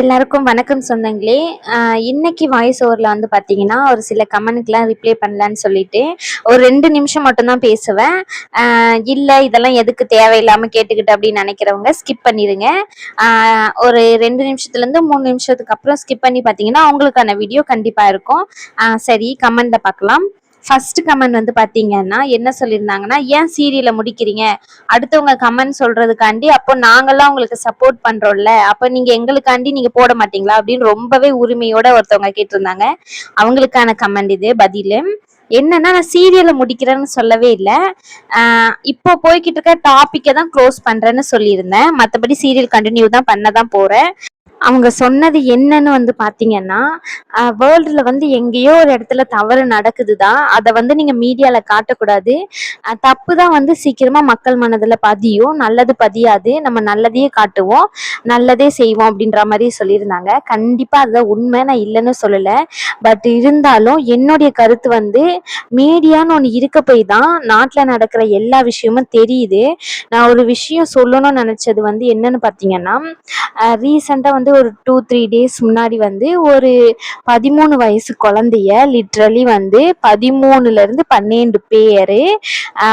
எல்லாருக்கும் வணக்கம் சொந்தங்களே. இன்னைக்கு வாய்ஸ் ஓவரில் வந்து பார்த்தீங்கன்னா ஒரு சில கமெண்ட்க்குலாம் ரிப்ளை பண்ணலான்னு சொல்லிட்டு ஒரு ரெண்டு நிமிஷம் மட்டும்தான் பேசுவேன். இல்லை இதெல்லாம் எதுக்கு தேவையில்லாமல் கேட்டுக்கிட்டு அப்படின்னு நினைக்கிறவங்க ஸ்கிப் பண்ணிடுங்க ஒரு ரெண்டு நிமிஷத்துலேருந்து மூணு நிமிஷத்துக்கு அப்புறம் ஸ்கிப் பண்ணி பார்த்தீங்கன்னா அவங்களுக்கான வீடியோ கண்டிப்பாக இருக்கும். சரி கமெண்ட்டில் பார்க்கலாம் ஃபர்ஸ்ட் கமெண்ட் வந்து பார்த்தீங்கன்னா என்ன சொல்லியிருந்தாங்கன்னா ஏன் சீரியலை முடிக்கிறீங்க? அடுத்தவங்க கமெண்ட் சொல்றதுக்காண்டி அப்போ நாங்கெல்லாம் உங்களுக்கு சப்போர்ட் பண்றோம்ல. அப்போ நீங்க எங்களுக்காண்டி நீங்க போட மாட்டீங்களா? அப்படின்னு ரொம்பவே உரிமையோட ஒருத்தவங்க கேட்டிருந்தாங்க. அவங்களுக்கான கமெண்ட் இது பதில். என்னன்னா நான் சீரியலை முடிக்கிறேன்னு சொல்லவே இல்லை. இப்போ போய்கிட்டு இருக்க டாப்பிக்கை தான் க்ளோஸ் பண்றேன்னு சொல்லியிருந்தேன். மற்றபடி சீரியல் கண்டினியூ தான் பண்ண தான் போறேன். அவங்க சொன்னது என்னன்னு வந்து பார்த்தீங்கன்னா வேர்ல்டில் வந்து எங்கேயோ ஒரு இடத்துல தவறு நடக்குது தான் அதை வந்து நீங்கள் மீடியாவில் காட்டக்கூடாது. தப்பு தான் வந்து சீக்கிரமாக மக்கள் மனதில் பதியும். நல்லது பதியாது. நம்ம நல்லதையே காட்டுவோம். நல்லதே செய்வோம் அப்படின்ற மாதிரி சொல்லியிருந்தாங்க. கண்டிப்பாக அதுதான் உண்மை நான் இல்லைன்னு சொல்லலை. பட் இருந்தாலும் என்னுடைய கருத்து வந்து மீடியான்னு ஒன்று இருக்க போய் தான் நாட்டில் நடக்கிற எல்லா விஷயமும் தெரியுது. நான் ஒரு விஷயம் சொல்லணும்னு நினச்சது வந்து என்னன்னு பார்த்தீங்கன்னா ரீசெண்டாக வந்து ஒரு டூ த்ரீ டேஸ் முன்னாடி வந்து ஒரு பதிமூணு வயசு குழந்தைய லிட்ரலி வந்து பதிமூணுலேருந்து பன்னெண்டு பேர்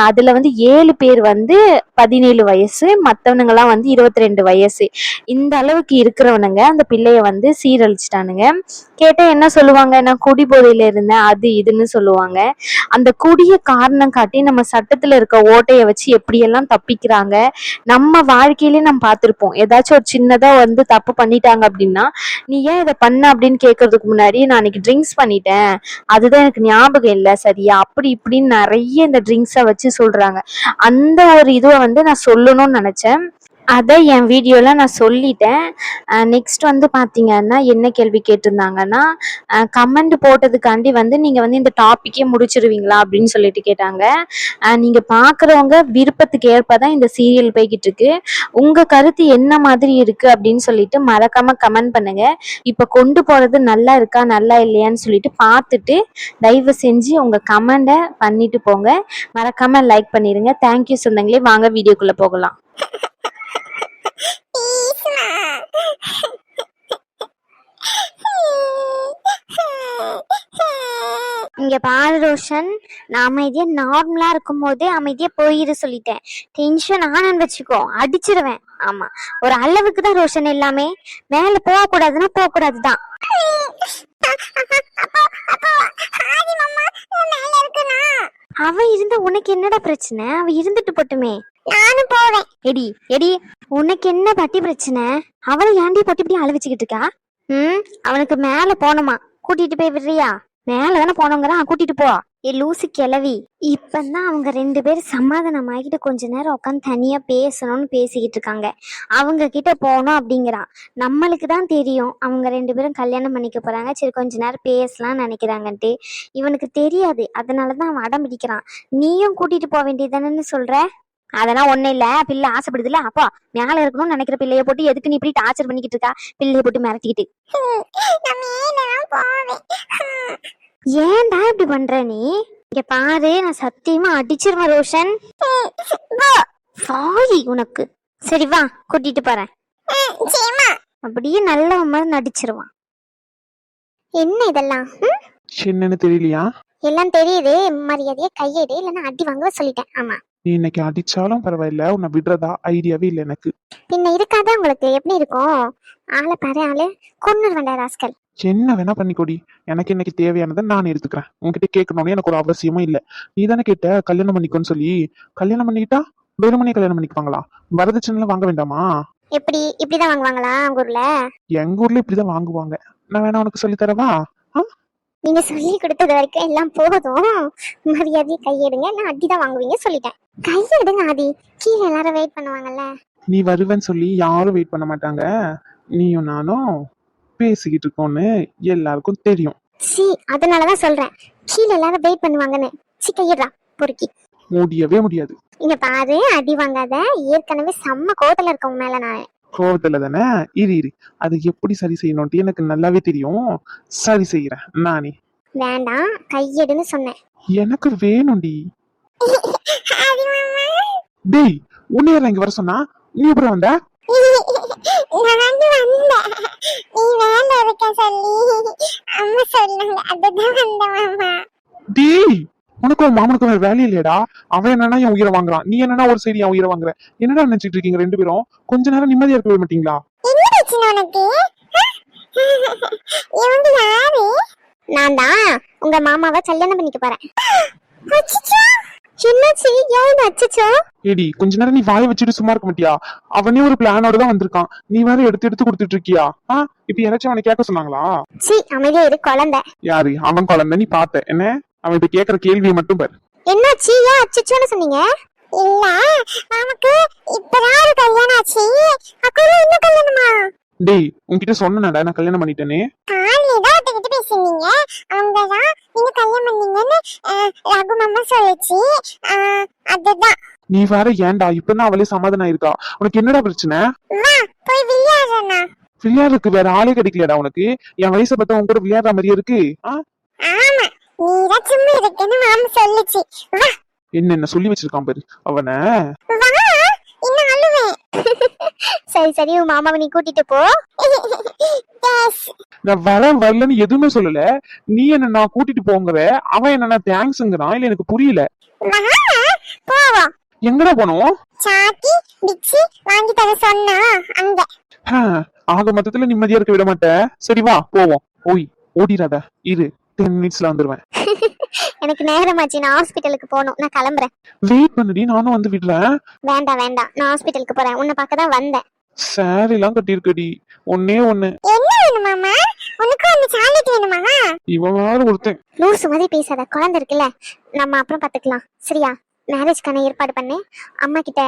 அதில் வந்து ஏழு பேர் வந்து பதினேழு வயசு மற்றவனுங்களாம் வந்து இருபத்தி ரெண்டு வயசு. இந்த அளவுக்கு இருக்கிறவனுங்க அந்த பிள்ளைய வந்து சீரழிச்சிட்டானுங்க. கேட்டால் என்ன சொல்லுவாங்க? நான் குடி போதையில இருந்தேன் அது இதுன்னு சொல்லுவாங்க. அந்த குடிய காரணம் காட்டி நம்ம சட்டத்தில் இருக்க ஓட்டையை வச்சு எப்படியெல்லாம் தப்பிக்கிறாங்க? நம்ம வாழ்க்கையிலே நம்ம பார்த்துருப்போம். ஏதாச்சும் ஒரு சின்னதாக வந்து தப்பு பண்ணிட்டாங்க அப்படின்னா நீ ஏன் இதை பண்ண? அப்படின்னு கேட்கறதுக்கு முன்னாடி நான் அன்னைக்கு ட்ரிங்க்ஸ் பண்ணிட்டேன். அதுதான் எனக்கு ஞாபகம் இல்லை சரியா? அப்படி இப்படின்னு நிறைய இந்த ட்ரிங்க்ஸை வச்சு சொல்றாங்க. அந்த ஒரு இதுவை வந்து நான் சொல்லணும்னு நினைச்சேன். அதை என் வீடியோவில் நான் சொல்லிட்டேன். நெக்ஸ்ட் வந்து பார்த்தீங்கன்னா என்ன கேள்வி கேட்டிருந்தாங்கன்னா கமெண்ட் போட்டதுக்காண்டி வந்து நீங்கள் வந்து இந்த டாப்பிக்கே முடிச்சிருவீங்களா அப்படின்னு சொல்லிட்டு கேட்டாங்க. நீங்கள் பார்க்குறவங்க விருப்பத்துக்கு ஏற்ப தான் இந்த சீரியல் போய்கிட்டு இருக்கு. உங்கள் கருத்து என்ன மாதிரி இருக்குது அப்படின்னு சொல்லிட்டு மறக்காமல் கமெண்ட் பண்ணுங்க. இப்போ கொண்டு போகிறது நல்லா இருக்கா நல்லா இல்லையான்னு சொல்லிட்டு பார்த்துட்டு தயவு செஞ்சு உங்கள் கமெண்டை பண்ணிட்டு போங்க. மறக்காமல் லைக் பண்ணிடுங்க தேங்க்யூ சொந்தங்களே. வாங்க வீடியோக்குள்ளே போகலாம். இங்க பாரு ரோஷன் நான் அமைதியா நார்மலா இருக்கும் போதே அமைதியா போயிரு சொல்லிட்டேன். டென்ஷன் ஆனன்னு வச்சுக்கோ அடிச்சிருவேன். ஆமா ஒரு அளவுக்கு தான் ரோஷன் எல்லாமே. மேல போக கூடாதுன்னா போக கூடாதுதான் அவ இருந்த உனக்கு என்னடா பிரச்சனை? அவ இருந்துட்டு போட்டுமே. நானும் போவேன். எடி எடி உனக்கு என்ன பட்டி பிரச்சனை? அவளை ஏன்டி பட்டி இப்படி அழ வச்சுக்கிட்டு இருக்கா? ம் அவனுக்கு மேல போகணுமா? கூட்டிட்டு போய் விடுறியா? மேல தானே போனவங்கிறான் கூட்டிட்டு போ. ஏ லூசு கிளவி இப்பதான் அவங்க ரெண்டு பேரும் சமாதானம் ஆகிட்டு கொஞ்ச நேரம் உட்காந்து தனியா பேசணும்னு பேசிக்கிட்டு இருக்காங்க. அவங்க கிட்ட போகணும் அப்படிங்கிறான். நம்மளுக்கு தான் தெரியும். அவங்க ரெண்டு பேரும் கல்யாணம் பண்ணிக்க போறாங்க. சரி கொஞ்ச நேரம் பேசலாம்னு நினைக்கிறாங்கன்ட்டு. இவனுக்கு தெரியாது. அதனாலதான் அவன் அடம் பிடிக்கிறான். நீயும் கூட்டிட்டு போக வேண்டியதானு சொல்ற? அதெல்லாம் ஒண்ணும் இல்ல. பிள்ளை ஆசைப்படுதுல அப்பா மேல இருக்கணும்னு நினைக்கிற பிள்ளைய போட்டு எதுக்கு நீ இப்படி டார்ச்சர் பண்ணிக்கிட்டு இருக்கா? பிள்ளைய போட்டு மிரட்டிக்கிட்டு. ஏன்டா இப்படி பண்ற நீ? இங்க பாரு நான் சத்தியமா அடிச்சிருவேன் ரோஷன். சாரி உனக்கு. சரி வா கூட்டிட்டு போறேன். அப்படியே நல்ல மாதிரி நடிச்சிருவான் என்ன இதெல்லாம்? என்னன்னு தெரியலையா? எல்லாம் தெரியுது. மரியாதையா கையெடு இல்லைன்னா அடி வாங்க சொல்லிட்டேன். ஆமா. நீ இன்னைக்கு அடிச்சாலும் பரவாயில்ல உன்னை விடுறதா ஐடியாவே இல்லை எனக்கு. பின்ன இருக்காத உங்களுக்கு எப்படி இருக்கும்? ஆளை பாரு ஆளு. கொன்னு வேண்டா ராஸ்கல். என்ன வேணா பண்ணிக்கோடி. எனக்கு இன்னைக்கு தேவையானதை நான் எடுத்துக்கிறேன். உன்கிட்ட கேட்கணும்னு எனக்கு ஒரு அவசியமும் இல்லை. நீ தானே கேட்ட கல்யாணம் பண்ணிக்கோன்னு சொல்லி. கல்யாணம் பண்ணிக்கிட்டா வெறுமனே கல்யாணம் பண்ணிக்குவாங்களா? வரதட்சணைலாம் வாங்க வேண்டாமா? எப்படி? இப்படிதான் வாங்குவாங்களா உங்க ஊர்ல? எங்க ஊர்ல இப்படிதான் வாங்குவாங்க. நான் வேணா உனக்கு சொல்லி தரவா? நீங்க சொல்லி கொடுத்தது வரைக்கும் எல்லாம் போதும். மரியாதையை கையெடுங்க. நான் அடிதான் வாங்குவீங்க சொல்லிட்டேன். கையெடுங்க ஆதி. கீழே எல்லாரும் வெயிட் பண்ணுவாங்கல்ல. நீ வருவேன்னு சொல்லி யாரும் வெயிட் பண்ண மாட்டாங்க. நீயும் நானும் பேசிக்கிட்டு இருக்கோன்னு எல்லாருக்கும் தெரியும். சி அதனாலதான் சொல்றேன். கீழே எல்லாரும் வெயிட் பண்ணுவாங்கன்னு. சி கையிடுறா பொறுக்கி. முடியவே முடியாது. இங்க பாரு அடி வாங்காத. ஏற்கனவே செம்ம கோவத்துல இருக்கவங்க மேல நான். கோவத்துல தானே? இரு இரு. அது எப்படி சரி செய்யணும்ட்டு எனக்கு நல்லாவே தெரியும். சரி செய்யறேன் நானே வேண்டாம். கையெடுன்னு சொன்னேன். எனக்கு வேணும்டி. டேய் உன்னையர் இங்க வர சொன்னா? நீ அப்புறம் வந்த? டேய் உனக்கும் உன் மாமனுக்கும் வேற வேலை இல்லையடா. அவன் என்னன்னா என் உயிரை வாங்குறான். நீ என்னன்னா ஒரு சைடு என் உயிரை வாங்குற? என்னடா நினைச்சிட்டு இருக்கீங்க ரெண்டு பேரும்? கொஞ்ச நேரம் நிம்மதியா இருக்க விட மாட்டீங்களா? நான் தான் உங்க மாமாவை கல்யாணம் பண்ணிக்க போறேன். அச்சச்சோ. என்னாச்சு? ஏன் அச்சச்சோ? ஏடி கொஞ்ச நேரம் நீ வாயை வச்சுட்டு சும்மா இருக்க மாட்டியா? அவனே ஒரு பிளானோட தான் வந்திருக்கான். நீ வேற எடுத்து எடுத்து கொடுத்துட்டு இருக்கியா? இப்ப யாராச்சும் அவனை கேட்க சொன்னாங்களா? சி அமைதியா இரு குழந்தை. யாரு? அவன் குழந்தை நீ பார்த்த. என்ன? அவன் இப்ப கேக்குற கேள்வியை மட்டும் பாரு. என்னாச்சு? ஏன் அச்சச்சோன்னு சொன்னீங்க? இல்ல நமக்கு இப்பதான் கல்யாணம் ஆச்சு. அக்குள்ள இன்னும் கல்யாணமா? டேய் உன்கிட்ட சொன்னேன்டா நான் கல்யாணம் பண்ணிட்டேனே. காலையில தான் ஒருத்தகிட்ட பேசுனீங்க அவங்க தான் நீங்க கல்யாணம் பண்ணீங்கன்னு ரகு மாமா சொல்லுச்சு. அதுதான். நீ வேற ஏன்டா இப்பதான் அவளே சமாதானம் இருக்கா உனக்கு என்னடா பிரச்சனை? வா போய் விளையாடுறேண்ணா விளையாடுறதுக்கு வேற ஆளே கிடைக்கலடா உனக்கு? என் வயசை பார்த்தா உன் கூட விளையாடுற மாதிரியே இருக்கு. ஆ? ஆமா. நீதான் சும்மா இருக்கேன்னு மாமா சொல்லுச்சு. வா. என்னென்ன சொல்லி வச்சிருக்கான் பாரு அவன? வா. அழுவேன். சரி சரி உன் மாமாவை நீ கூட்டிட்டு போ. Yes. நான் வர வரலன்னு எதுவுமே சொல்லல. நீ என்ன நான் கூட்டிட்டு போங்கிற அவன் என்ன தேங்க்ஸ்ங்கிறான் இல்ல எனக்கு புரியல. வா போவோம் எங்கடா போனோம்? சாக்கி பிக்ஸி வாங்கி தர சொன்னா அங்க. ஹ, ஆக மொத்தத்துல நிம்மதியா இருக்க விட மாட்டேன். சரி வா போவோம். ஓய் ஓடிடாத இரு. டென் மினிட்ஸ்ல வந்துருவேன். எனக்கு நேரமாச்சு நான் ஹாஸ்பிட்டலுக்கு போகணும் நான் கிளம்புறேன். வெயிட் பண்ணுடி நானும் வந்து விடுறேன் வேண்டாம் வேண்டாம் நான் ஹாஸ்பிட்டலுக்கு போறேன். உன்னை பார்க்க தான் வந்தேன். சாரி எல்லாம் கட்டியிருக்கடி. ஒன்னே ஒண்ணு. என்ன வேணுமாமா உனக்கு அந்த சாக்லேட் வேணுமா? இவன் வேற ஒருத்தன். லூசு மாதிரி பேசாத. குழந்தை இருக்குல்ல. நம்ம அப்புறம் பாத்துக்கலாம் சரியா? மேரேஜ்க்கான ஏற்பாடு பண்ணு. அம்மா கிட்ட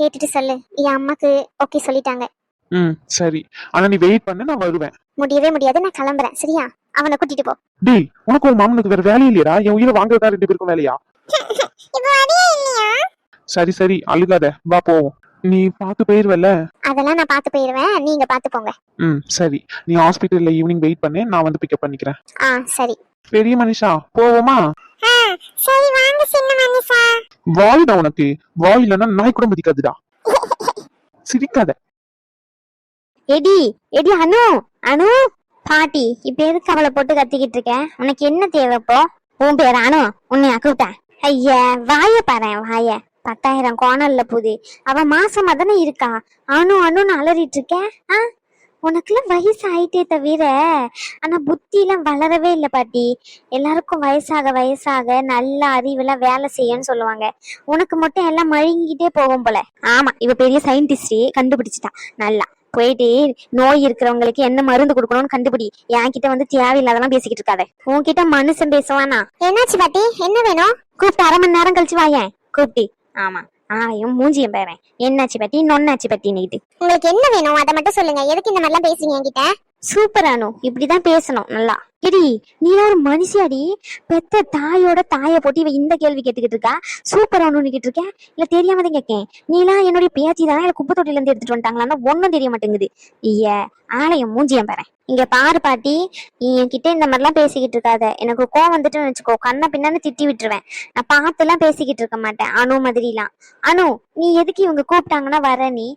கேட்டுட்டு சொல்லு. என் அம்மாக்கு ஓகே சொல்லிட்டாங்க. ம் சரி. ஆனா நீ வெயிட் பண்ணு நான் வருவேன். முடியவே முடியாது. நான் கிளம்புறேன். சரியா? அவனை கூட்டிட்டு போ. டேய் உனக்கு உன் மாமனுக்கு வேற வேலை இல்லையடா. என் உயிரை வாங்குறதா ரெண்டு பேருக்கும் வேலையா? இல்லையா? சரி சரி அழுகாத. வா போவோம். நீ பார்த்து போயிருவல்ல? அதெல்லாம் நான் பார்த்து போயிருவேன். நீங்க பார்த்து போங்க. ம் சரி. நீ ஹாஸ்பிட்டல்ல ஈவினிங் வெயிட் பண்ணு. நான் வந்து பிக்கப் பண்ணிக்கிறேன். ஆ சரி. பெரிய மனுஷா போவோமா? சரி வாங்க சின்ன மனுஷா. வாய்டா உனக்கு. வாய் நாய் கூட மதிக்காதுடா. சிரிக்காத. எடி எடி அனு அனு. பாட்டி இப்ப எதுக்கு அவளை போட்டு கத்திக்கிட்டு இருக்க? உனக்கு என்ன தேவை இப்போ? உன் பேர் அனு உன்னை கூப்பிட்டேன். ஐயா வாய பாரு வாய. பத்தாயிரம் கோணல்ல போது. அவ மாசமா தானே இருக்கா. அனு அணுன்னு அலறிட்டு இருக்க. ஆ? உனக்குலாம் வயசு ஆயிட்டே தவிர ஆனா புத்திலாம் வளரவே இல்லை பாட்டி. எல்லாருக்கும் வயசாக வயசாக நல்ல அறிவுலாம் வேலை செய்யன்னு சொல்லுவாங்க. உனக்கு மட்டும் எல்லாம் மழுங்கிட்டே போகும் போல. ஆமா இவ பெரிய சயின்டிஸ்டே கண்டுபிடிச்சிட்டா. நல்லா. போயிட்டு நோய் இருக்கிறவங்களுக்கு என்ன மருந்து கொடுக்கணும்னு கண்டுபிடி. என்கிட்ட வந்து தேவையில்லாதெல்லாம் பேசிக்கிட்டு இருக்காத. உன்கிட்ட மனுஷன் பேசுவானா? என்னாச்சு பாட்டி? என்ன வேணும்? கூப்பிட்டு அரை மணி நேரம் கழிச்சு வாயேன். கூப்பிட்டு. ஆமா. ஆயும் மூஞ்சியும் பேரேன் என்னாச்சு பத்தி நொன்னாச்சு பத்தி நீட்டு. உங்களுக்கு என்ன வேணும்? அதை மட்டும் சொல்லுங்க. எதுக்கு இந்த மாதிரிலாம் பேசுறீங்க என்கிட்ட? சூப்பர் அனு இப்படிதான் பேசணும் நல்லா. எடி நீ ஒரு மனுஷியாடி பெத்த தாயோட தாயை போட்டு இவ இந்த கேள்வி கேட்டுக்கிட்டு இருக்கா? சூப்பர் அனுன்னு இருக்கேன் இல்ல தெரியாம தான் கேட்கேன் நீலாம் என்னுடைய பேத்தி தானே இல்ல குப்பை தொட்டில இருந்து எடுத்துட்டு வந்துட்டாங்களான்னா ஒன்னும் தெரிய மாட்டேங்குது. ஐய ஆலயம் மூஞ்சியம் பாரு. இங்க பாரு பாட்டி நீ என்கிட்ட இந்த மாதிரிலாம் பேசிக்கிட்டு இருக்காத. எனக்கு கோவம் வந்துட்டுன்னு வச்சுக்கோ. கண்ணை பின்னான்னு திட்டி விட்டுருவேன். நான் பார்த்துலாம் பேசிக்கிட்டு இருக்க மாட்டேன் அணு மாதிரிலாம். அனு நீ எதுக்கு இவங்க கூப்பிட்டாங்கன்னா வர நீ?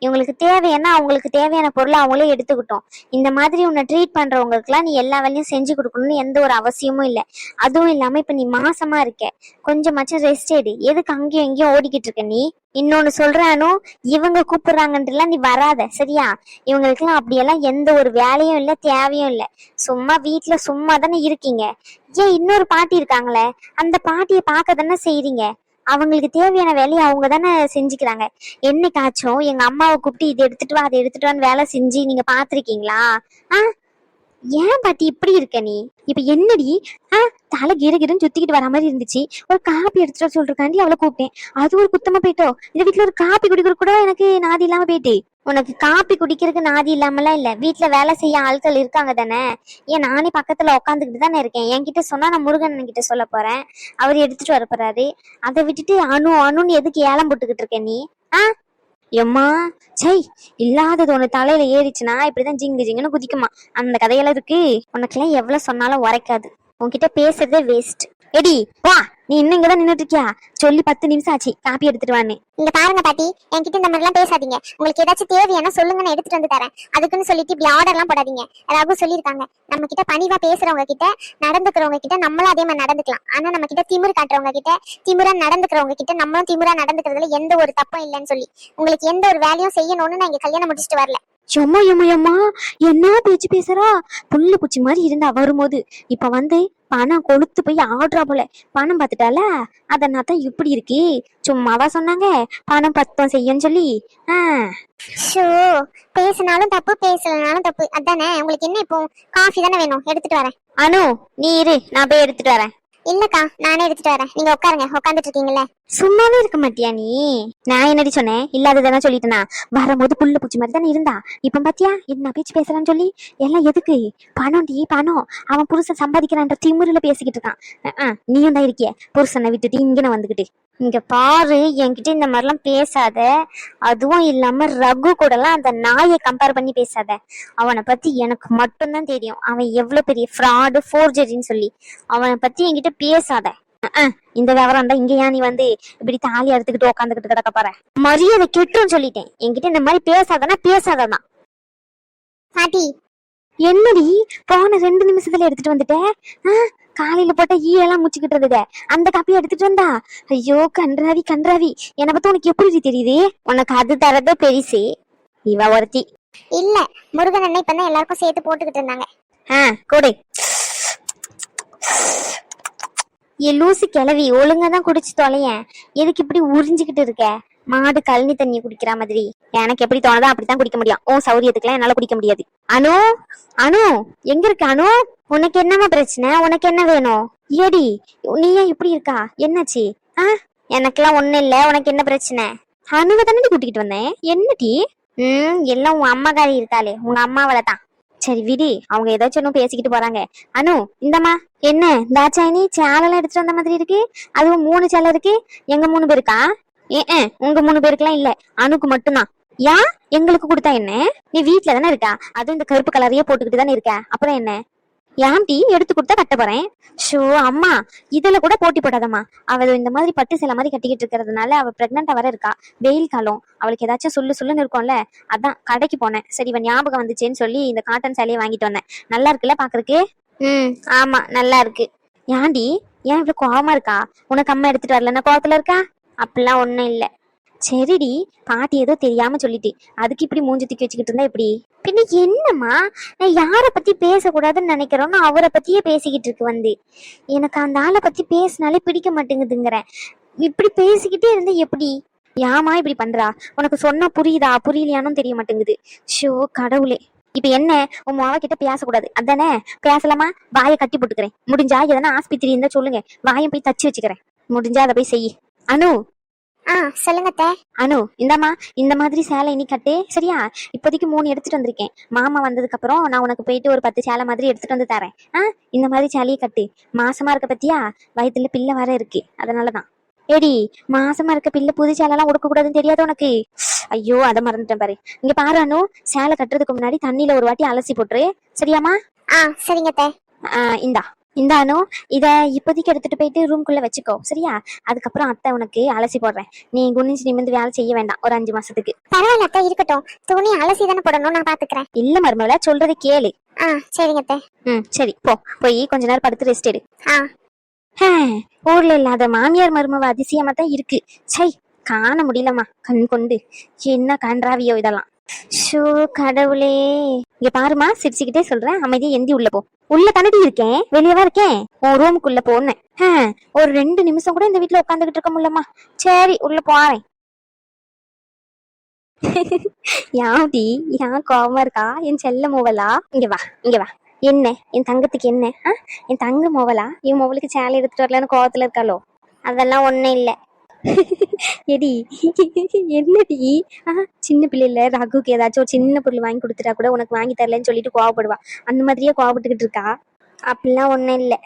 இவங்களுக்கு தேவையான அவங்களுக்கு தேவையான பொருளை அவங்களே எடுத்துக்கிட்டோம். இந்த மாதிரி உன்னை ட்ரீட் பண்றவங்களுக்குலாம் நீ எல்லா வேலையும் செஞ்சு கொடுக்கணும்னு எந்த ஒரு அவசியமும் இல்லை. அதுவும் இல்லாம இப்ப நீ மாசமா இருக்க. கொஞ்சமாச்சும் ரெஸ்ட் எடு. எதுக்கு அங்கேயும் எங்கேயும் ஓடிக்கிட்டு இருக்க நீ? இன்னொன்னு சொல்றானோ இவங்க கூப்பிடுறாங்கன்றலாம் நீ வராத சரியா? இவங்களுக்குலாம் அப்படியெல்லாம் எந்த ஒரு வேலையும் இல்லை தேவையும் இல்லை. சும்மா வீட்டுல சும்மா தானே இருக்கீங்க. ஏன் இன்னொரு பாட்டி இருக்காங்களே? அந்த பாட்டியை பார்க்க தானே செய்றீங்க? அவங்களுக்கு தேவையான வேலையை அவங்க தானே செஞ்சுக்கிறாங்க. என்னைக்காச்சும் எங்க அம்மாவை கூப்பிட்டு இதை எடுத்துட்டு வா அதை எடுத்துட்டு வான்னு வேலை செஞ்சு நீங்க பாத்திருக்கீங்களா ஆ? ஏன் பாட்டி இப்படி இருக்க நீ? இப்ப என்னடி? தலை கிர கிரன்னு சுத்திக்கிட்டு வர மாதிரி இருந்துச்சு. ஒரு காப்பி எடுத்துட்டு சொல்றக்காண்டி அவளை கூப்பிட்டேன். அது ஒரு குத்தமா போயிட்டோ? இந்த வீட்டுல ஒரு காப்பி குடிக்கிற கூட எனக்கு நாதி இல்லாம போயிட்டே. உனக்கு காப்பி குடிக்கிறதுக்கு நாதி இல்லாமலாம் இல்ல. வீட்டுல வேலை செய்ய ஆட்கள் இருக்காங்க தானே? ஏன் நானே பக்கத்துல உட்காந்துக்கிட்டு தானே இருக்கேன். என்கிட்ட சொன்னா நான் முருகன் கிட்ட சொல்ல போறேன். அவர் எடுத்துட்டு வர போறாரு. அதை விட்டுட்டு அணு அணுன்னு எதுக்கு ஏலம் போட்டுக்கிட்டு இருக்க நீ? ஆ? எம்மா சை இல்லாதது ஒண்ணு தலையில ஏறிச்சுன்னா இப்படிதான் ஜிங்கு ஜிங்குன்னு குதிக்குமா? அந்த கதையெல்லாம் இருக்கு. உனக்கெல்லாம் எவ்வளவு சொன்னாலும் உரைக்காது. உன்கிட்ட பேசுறதே வேஸ்ட் எடி வா நீ இன்னும் இங்கதான் நின்னுட்டு இருக்கியா சொல்லி பத்து நிமிஷம் ஆச்சு காப்பி எடுத்துட்டு வான்னு இங்க பாருங்க பாட்டி என்கிட்ட இந்த மாதிரிலாம் பேசாதீங்க. உங்களுக்கு ஏதாச்சும் தேவையான சொல்லுங்க நான் எடுத்துட்டு வந்து தரேன். அதுக்குன்னு சொல்லிட்டு இப்படி எல்லாம் போடாதீங்க. ரகு சொல்லியிருக்காங்க நம்ம கிட்ட பணிவா பேசுறவங்க கிட்ட நடந்துக்கிறவங்க கிட்ட நம்மளும் அதே மாதிரி நடந்துக்கலாம். ஆனா நம்ம கிட்ட திமிர் காட்டுறவங்க கிட்ட திமிரா நடந்துக்கிறவங்க கிட்ட நம்மளும் திமிரா நடந்துக்கிறதுல எந்த ஒரு தப்பும் இல்லைன்னு சொல்லி. உங்களுக்கு எந்த ஒரு வேலையும் செய்யணும்னு நான் இங்க கல்யாணம் முடிச்சுட்டு வரல. எம்மா எம்மா எம்மா என்ன பேச்சு பேசுறா? புல்லு பூச்சி மாதிரி இருந்தா வரும்போது. இப்ப வந்து பணம் கொளுத்து போய் ஆடுறா போல. பணம் பார்த்துட்டால அதனால தான் இப்படி இருக்கு. சும்மாவா சொன்னாங்க. பணம் பத்தம் செய்யன்னு சொல்லி. ஷோ பேசினாலும் தப்பு பேசலனாலும் தப்பு. அதானே? உங்களுக்கு என்ன இப்போ? காஃபி தானே வேணும். எடுத்துட்டு வரேன். அனு நீ இரு. நான் போய் எடுத்துட்டு வரேன். இல்லக்கா நானே எடுத்துட்டு வரேன். நீங்க உட்காருங்க. உட்காந்துட்டு இருக்கீங்களே சும்மாவே இருக்க மாட்டியா நீ? நான் என்னடி சொன்னேன்? இல்லாததெல்லாம் சொல்லிட்டேனா? வரும்போது புல்லு பூச்சி மாதிரி தானே இருந்தா? இப்ப பாத்தியா? என்ன பேச்சு பேசுறான்னு சொல்லி? எல்லாம் எதுக்கு? பணம் டி பணம். அவன் புருஷன் சம்பாதிக்கிறான்ற திமிருல பேசிக்கிட்டு இருக்கான். நீயும் தான் இருக்கிய. புருஷனை விட்டுட்டு இங்கன வந்துகிட்டு இங்க பாரு என்கிட்ட இந்த மாதிரிலாம் பேசாத. அதுவும் இல்லாம ரகு கூடலாம் அந்த நாயை கம்பேர் பண்ணி பேசாத. அவனை பத்தி எனக்கு மட்டும்தான் தெரியும். அவன் எவ்வளவு பெரிய ஃப்ராடு ஃபோர்ஜரின்னு சொல்லி. அவனை பத்தி என்கிட்ட பேசாத. இந்த விவரம் தான் இங்க ஏன் நீ வந்து இப்படி தாலி அறுத்துக்கிட்டு உட்காந்துக்கிட்டு கிடக்க பாரு மரியாதை கெட்டுன்னு சொல்லிட்டேன். என்கிட்ட இந்த மாதிரி பேசாதனா பேசாததான் பாட்டி. என்னடி? போன ரெண்டு நிமிஷத்துல எடுத்துட்டு வந்துட்டேன் காலையில போட்ட ஈ எல்லாம் முச்சுக்கிட்டு இருந்ததே. அந்த காப்பியை எடுத்துட்டு வந்தா? ஐயோ கன்றாவி கன்றாவி. என்னை பத்தி உனக்கு எப்படி தெரியுது? உனக்கு அது தரதே பெருசு. இவ ஒருத்தி. இல்ல முருகன் அண்ணன் இப்பதான் எல்லாருக்கும் சேர்த்து போட்டுக்கிட்டு இருந்தாங்க. ஆ கொடு. ஏ லூசு கிளவி ஒழுங்கா தான் குடிச்சு தொலையேன் எதுக்கு இப்படி உறிஞ்சுக்கிட்டு இருக்க? மாடு கழனி தண்ணி குடிக்கிற மாதிரி. எனக்கு எப்படி தோணுதோ அப்படித்தான் குடிக்க முடியும். ஓ சௌரியத்துக்குலாம் என்னால குடிக்க முடியாது. அனு அனு எங்க இருக்க அனு? உனக்கு என்னமா பிரச்சனை? உனக்கு என்ன வேணும்? ஏடி நீ ஏன் இப்படி இருக்கா? என்னாச்சு? ஆ எனக்கெல்லாம் ஒண்ணும் இல்ல. உனக்கு என்ன பிரச்சனை? அனுவை தானே கூட்டிக்கிட்டு வந்தேன் என்னடி? ம் எல்லாம் உன் அம்மாக்காரி இருக்காளே. உங்க அம்மாவில தான் சரி விடி. அவங்க ஏதாச்சும் ஒன்னும் பேசிக்கிட்டு போறாங்க. அனு இந்தம்மா. என்ன தாச்சாயினி சேலெல்லாம் எடுத்துட்டு வந்த மாதிரி இருக்கு? அதுவும் மூணு சேலை இருக்கு? எங்க மூணு பேருக்கா? ஏ உங்க மூணு பேருக்குலாம் இல்ல. அணுக்கு மட்டும்தான். யா? எங்களுக்கு கொடுத்தா என்ன? நீ வீட்டுல தானே இருக்கா? அதுவும் இந்த கருப்பு கலரையே போட்டுக்கிட்டு தானே இருக்க? அப்புறம் என்ன? ஏன்டி எடுத்து கொடுத்தா கட்ட போறேன்? ஷோ அம்மா இதுல கூட போட்டி போடாதம்மா. அவள் இந்த மாதிரி பட்டு சில மாதிரி கட்டிக்கிட்டு இருக்கிறதுனால அவள் பிரெக்னண்டா வர இருக்கா? வெயில் காலம். அவளுக்கு ஏதாச்சும் சொல்லு சொல்லுன்னு இருக்கும்ல. அதான் கடைக்கு போனேன். சரி இவன் ஞாபகம் வந்துச்சேன்னு சொல்லி இந்த காட்டன் சேலையை வாங்கிட்டு வந்தேன். நல்லா இருக்குல்ல பாக்குறதுக்கு? ம் ஆமா நல்லா இருக்கு. ஏன்டி ஏன் இவ்வளவு கோவமா இருக்கா? உனக்கு அம்மா எடுத்துட்டு வரலன்னா கோவத்துல இருக்கா? அப்படிலாம் ஒண்ணும் இல்ல. சரிடி பாட்டி ஏதோ தெரியாம சொல்லிட்டு அதுக்கு இப்படி மூஞ்சி தூக்கி வச்சுக்கிட்டு இருந்தா எப்படி? பின்ன என்னம்மா? நான் யார பத்தி பேசக்கூடாதுன்னு நினைக்கிறோன்னு அவரை பத்தியே பேசிக்கிட்டு இருக்கு வந்து. எனக்கு அந்த ஆளை பத்தி பேசினாலே பிடிக்க மாட்டேங்குதுங்கிறேன் இப்படி பேசிக்கிட்டே இருந்தா எப்படி? ஏமா இப்படி பண்றா? உனக்கு சொன்னா புரியுதா? புரியலையானும் தெரிய மாட்டேங்குது. ஷோ கடவுளே. இப்ப என்ன? உன் மாவ கிட்ட பேசக்கூடாது. அதானே? பேசலாமா? வாயை கட்டி போட்டுக்கிறேன். முடிஞ்சா எதனா ஆஸ்பத்திரி இருந்தா சொல்லுங்க. வாயை போய் தச்சு வச்சுக்கிறேன். முடிஞ்சா அதை போய் செய் அனு! ஆ சொல்லுங்க. அனு இந்தாம்மா. இந்த மாதிரி சேலை நீ கட்டு. சரியா? இப்போதைக்கு மூணு எடுத்துட்டு வந்திருக்கேன். மாமா வந்ததுக்கு அப்புறம் நான் உனக்கு போயிட்டு ஒரு பத்து சேலை மாதிரி எடுத்துட்டு வந்து தரேன். ஆ இந்த மாதிரி சேலையை கட்டு. மாசமா இருக்க பத்தியா? வயித்துல பிள்ளை வர இருக்கு. அதனாலதான். ஏடி மாசமா இருக்க பிள்ளை புது சேலைலாம் உடுக்க கூடாதுன்னு தெரியாது உனக்கு? ஐயோ அதை மறந்துட்டேன் பாரு. இங்க பாரு அனு சேலை கட்டுறதுக்கு முன்னாடி தண்ணியில ஒரு வாட்டி அலசி போட்டுரு. சரியாம்மா? ஆ சரிங்க அத்தை. ஆ, இந்தா. இந்த அனு இத இப்போதைக்கு எடுத்துட்டு போயிட்டு ரூம்குள்ள வச்சுக்கோ. சரியா? அதுக்கப்புறம் அத்தை உனக்கு அலசி போடுறேன். நீ குனிஞ்சு நிமிந்து வேலை செய்ய வேண்டாம். ஒரு அஞ்சு மாசத்துக்கு. பரவாயில்ல அத்தை இருக்கட்டும். துணி அலசி தானே போடணும் நான் பாத்துக்கிறேன். இல்ல மருமகள சொல்றது கேளு. ஆ சரிங்க அத்தை. ம் சரி போ. போய் கொஞ்ச நேரம் படுத்து ரெஸ்ட் எடு. ஆ. ஊர்ல இல்லாத மாமியார் மருமவ அதிசயமா தான் இருக்கு. சை காண முடியலம்மா கண் கொண்டு. என்ன கன்றாவியோ இதெல்லாம். ஷோ கடவுளே. இங்க பாருமா சிரிச்சுக்கிட்டே சொல்றேன் அமைதியா எந்தி உள்ள போ. உள்ள தானடி இருக்கேன் வெளியவா இருக்கேன்? உன் ரூமுக்குள்ள போனேன். ஹே, ஒரு ரெண்டு நிமிஷம் கூட இந்த வீட்டுல உட்காந்துக்கிட்டு இருக்க முடியலம்மா. சரி உள்ள போறேன். யாடி ஏன் கோவமா இருக்கா? என் செல்ல மூவலா? இங்க வா இங்க வா. என்ன? என் தங்கத்துக்கு என்ன? ஆ? என் தங்க மோவலா என் மோவலுக்கு சேலை எடுத்துட்டு வரலன்னு கோவத்துல இருக்காளோ? அதெல்லாம் ஒண்ணும் இல்லை. எடி என்னடி? ஆ, சின்ன பிள்ளைல ரகுக்கு ஏதாச்சும் ஒரு சின்ன பொருள் வாங்கி கொடுத்துட்டா கூட உனக்கு வாங்கி தரலன்னு சொல்லிட்டு கோவப்படுவா. அந்த மாதிரியே கோவப்பட்டுக்கிட்டு இருக்கா? அப்படிலாம் ஒண்ணும் இல்லை.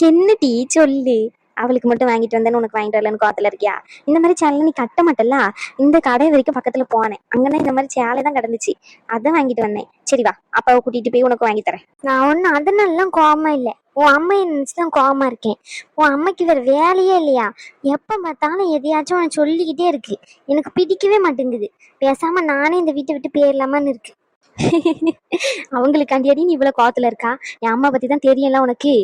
என்னடி? சொல்லு. அவளுக்கு மட்டும் வாங்கிட்டு வந்தேன்னு உனக்கு வாங்கிட்டு வரலன்னு கோவத்துல இருக்கியா? இந்த மாதிரி சேலை நீ கட்ட மாட்டல்ல? இந்த கடை வரைக்கும் பக்கத்துல போனேன். அங்கன்னா இந்த மாதிரி சேலை தான் கிடந்துச்சு. அதை வாங்கிட்டு வந்தேன். சரி வா அப்பாவை கூட்டிட்டு போய் உனக்கு வாங்கி தரேன். நான் ஒன்னும் அதனாலலாம் கோவமா இல்லை. உன் அம்மா நினைச்சு தான் கோவமா இருக்கேன். உன் அம்மைக்கு வேற வேலையே இல்லையா? எப்ப பார்த்தாலும் எதையாச்சும் உன சொல்லிக்கிட்டே இருக்கு. எனக்கு பிடிக்கவே மாட்டேங்குது. பேசாம நானே இந்த வீட்டை விட்டு போயிடலாமான்னு இருக்கு. அவங்களுக்காண்டியாடி நீ இவ்வளவு கோவத்துல இருக்கா? என் அம்மா பத்தி தான் தெரியல உனக்கு.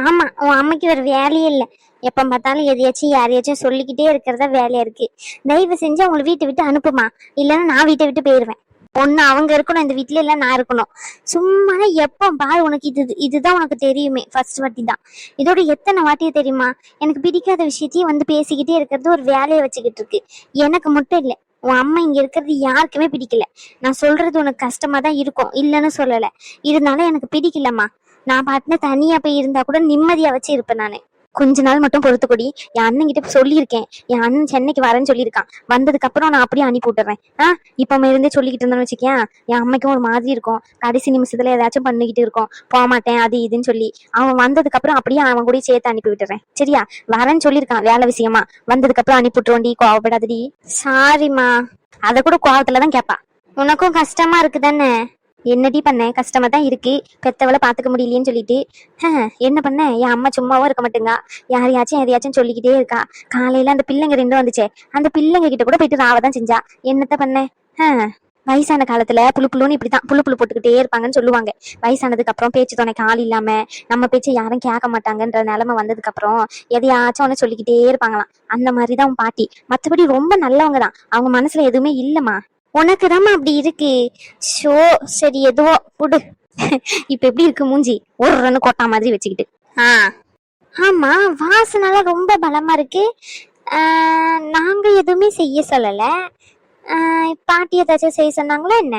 ஆமா உன் அம்மைக்கு வேற வேலையே இல்லை. எப்ப பார்த்தாலும் எதையாச்சும் யாரையாச்சும் சொல்லிக்கிட்டே இருக்கிறதா வேலையா இருக்கு. தயவு செஞ்சு அவங்களை வீட்டை விட்டு அனுப்புமா. இல்லைன்னா நான் வீட்டை விட்டு போயிடுவேன் ஒண்ணு அவங்க இருக்கணும் இந்த வீட்டுல இல்ல நான் இருக்கணும். சும்மா எப்போ பாரு உனக்கு இது இதுதான் உனக்கு தெரியுமே ஃபர்ஸ்ட் வாட்டி தான் இதோட எத்தனை வாட்டி தெரியுமா? எனக்கு பிடிக்காத விஷயத்தையும் வந்து பேசிக்கிட்டே இருக்கிறது ஒரு வேலையை வச்சுக்கிட்டு இருக்கு. எனக்கு மட்டும் இல்லை உன் அம்மா இங்க இருக்கிறது யாருக்குமே பிடிக்கல. நான் சொல்றது உனக்கு கஷ்டமா தான் இருக்கும். இல்லைன்னு சொல்லல. இருந்தாலும் எனக்கு பிடிக்கலம்மா. நான் பாட்டுன தனியா போய் இருந்தா கூட நிம்மதியா வச்சு இருப்பேன் நானு. கொஞ்ச நாள் மட்டும் பொறுத்துக்கொடி. என் அண்ணன் கிட்ட சொல்லியிருக்கேன். என் அண்ணன் சென்னைக்கு வரேன்னு சொல்லியிருக்கான். வந்ததுக்கு அப்புறம் நான் அப்படியே அனுப்பி விட்டுறேன். ஆ? இப்ப இருந்தே சொல்லிக்கிட்டு இருந்தேன்னு வச்சுக்கேன் என் அம்மைக்கும் ஒரு மாதிரி இருக்கும். கடைசி நிமிஷத்துல ஏதாச்சும் பண்ணிக்கிட்டு இருக்கோம். போக மாட்டேன் அது இதுன்னு சொல்லி. அவன் வந்ததுக்கு அப்புறம் அப்படியே அவன் கூட சேர்த்து அனுப்பி விட்டுறேன். சரியா? வரேன்னு சொல்லியிருக்கான் வேலை விஷயமா. வந்ததுக்கு அப்புறம் அனுப்பி விட்டுருவோண்டி கோவப்படாதடி. சாரிம்மா அத கூட கோவத்துல தான் கேட்பா உனக்கும் கஷ்டமா இருக்குதானே? என்னடி பண்ண? கஷ்டமா தான் இருக்கு. பெத்தவளை பாத்துக்க முடியலையேன்னு சொல்லிட்டு. என்ன பண்ண? என் அம்மா சும்மாவும் இருக்க மாட்டேங்கா. யாரையாச்சும் எதையாச்சும் சொல்லிக்கிட்டே இருக்கா. காலையில அந்த பிள்ளைங்க ரெண்டும் வந்துச்சே. அந்த பிள்ளைங்க கிட்ட கூட போயிட்டு ராவ தான் செஞ்சா. என்னத்த பண்ண? வயசான காலத்துல புழு புழுன்னு இப்படிதான் புழு புழு போட்டுக்கிட்டே இருப்பாங்கன்னு சொல்லுவாங்க. வயசானதுக்கு அப்புறம் பேச்சு துணைக்கு ஆள் இல்லாம நம்ம பேச்சை யாரும் கேட்க மாட்டாங்கன்ற நிலைமை வந்ததுக்கு அப்புறம் எதையாச்சும் ஒண்ணு சொல்லிக்கிட்டே இருப்பாங்களாம். அந்த மாதிரிதான் உன் பாட்டி. மத்தபடி ரொம்ப நல்லவங்க தான். அவங்க மனசுல எதுவுமே இல்லம்மா. உனக்கு அப்படி இருக்கு. ஷோ சரி எதுவோ விடு. இப்ப எப்படி இருக்கு மூஞ்சி? ஒரு ரன்னு கொட்டா மாதிரி வச்சுக்கிட்டு. ஆ. ஆமா வாசனால ரொம்ப பலமா இருக்கு. நாங்க எதுவுமே செய்ய சொல்லல. பாட்டி ஏதாச்சும் செய்ய சொன்னாங்களா என்ன?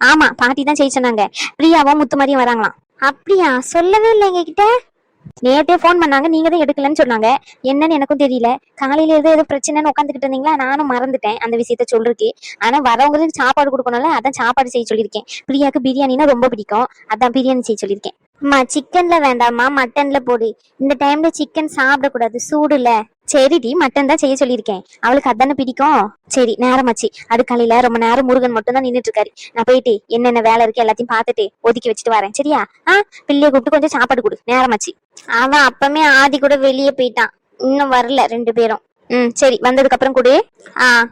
ஆமா பாட்டி தான் செய்ய சொன்னாங்க. பிரியாவும் முத்து மாதிரியும் வராங்களாம். அப்படியா? சொல்லவே இல்லை எங்ககிட்ட நேத்தே ஃபோன் பண்ணாங்க நீங்க தான் எடுக்கலன்னு சொன்னாங்க. என்னன்னு எனக்கும் தெரியல. காலையில ஏதோ ஏதோ பிரச்சனைன்னு உட்காந்துக்கிட்டு இருந்தீங்களா? நானும் மறந்துட்டேன் அந்த விஷயத்த சொல்றதுக்கு. ஆனா வரவங்களுக்கு சாப்பாடு கொடுக்கணும்ல அதான் சாப்பாடு செய்ய சொல்லியிருக்கேன். பிரியாக்கு பிரியாணினா ரொம்ப பிடிக்கும். அதான் பிரியாணி செய்ய சொல்லியிருக்கேன். அம்மா சிக்கன்ல வேண்டாம்மா மட்டன்ல போடு. இந்த டைம்ல சிக்கன் சாப்பிடக்கூடாது சூடுல. சரிடி மட்டன் தான் செய்ய சொல்லியிருக்கேன். அவளுக்கு அதானே பிடிக்கும்? சரி நேரமாச்சு. காலையில ரொம்ப நேரம் முருகன் மட்டும் தான் நின்னுட்டு இருக்காரு நான் போயிட்டு என்னென்ன வேலை இருக்கு எல்லாத்தையும் பார்த்துட்டு ஒதுக்கி வச்சுட்டு வரேன். சரியா? ஆ பிள்ளைய கூப்பிட்டு கொஞ்சம் சாப்பாடு கொடு. நேரமாச்சு. அவன் அப்பமே ஆதி கூட வெளியே போயிட்டான். இன்னும் வரல ரெண்டு பேரும். ம் சரி வந்ததுக்கு அப்புறம் கொடு. ஆ.